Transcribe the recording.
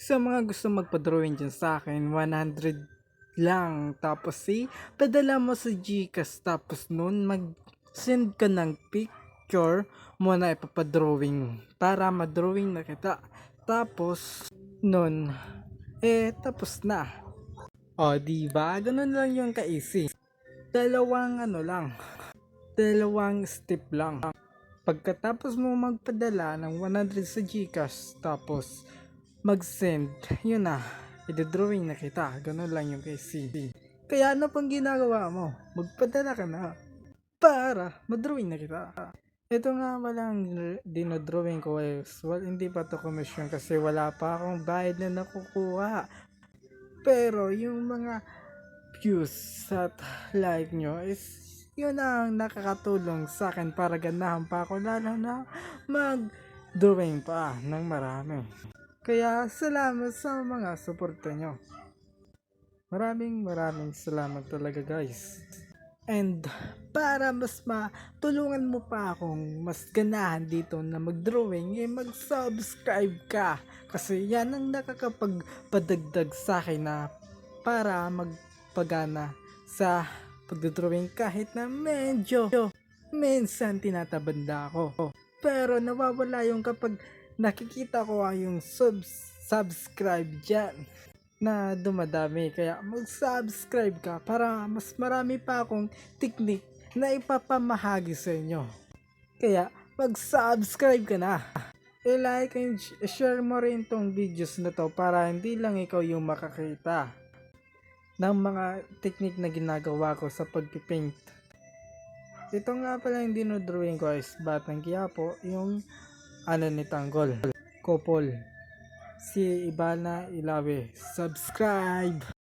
Sa mga gusto magpa-drawing dyan sa akin, 100 lang. Tapos si, padala mo sa Gcash. Tapos nun, mag-send ka ng picture mo na ipapadrawing para madrawing na kita. Tapos, nun, eh, tapos na. O, diba? Ganun lang yung ka-easy. Dalawang ano lang. Dalawang step lang. Pagkatapos mo magpadala ng 100 sa Gcash, tapos mag-send, yun na, i-drawing na kita. Ganun lang yung KC. Kaya ano pang ginagawa mo? Magpadala ka na. Para madrawing na kita. Ito nga walang dinodrawing ko is, well, hindi pa to commission kasi wala pa akong bayad na nakukuha. Pero yung mga views at like nyo is yun ang nakakatulong sa akin para ganahan pa ako lalo na mag-drawing pa ng marami. Kaya salamat sa mga suporta nyo. Maraming maraming salamat talaga guys. And para mas matulungan mo pa akong mas ganahan dito na mag-drawing, eh mag-subscribe ka. Kasi yan ang nakakapagpadagdag sa akin na para magpagana sa pagdodrawing kahit na medyo minsan tinatabanda ako. Pero nawawala yung kapag nakikita ko ah, yung subs, subscribe dyan na dumadami. Kaya mag-subscribe ka para mas marami pa akong technique na ipapamahagi sa inyo. Kaya mag-subscribe ka na. I-like and share mo rin tong videos na to para hindi lang ikaw yung makakita ng mga technique na ginagawa ko sa pagpipaint. Ito nga pala yung dinodrawing ko is Batang Quiapo, yung ano ni Tanggol, Kopol, si Ibana Ilawe. Subscribe!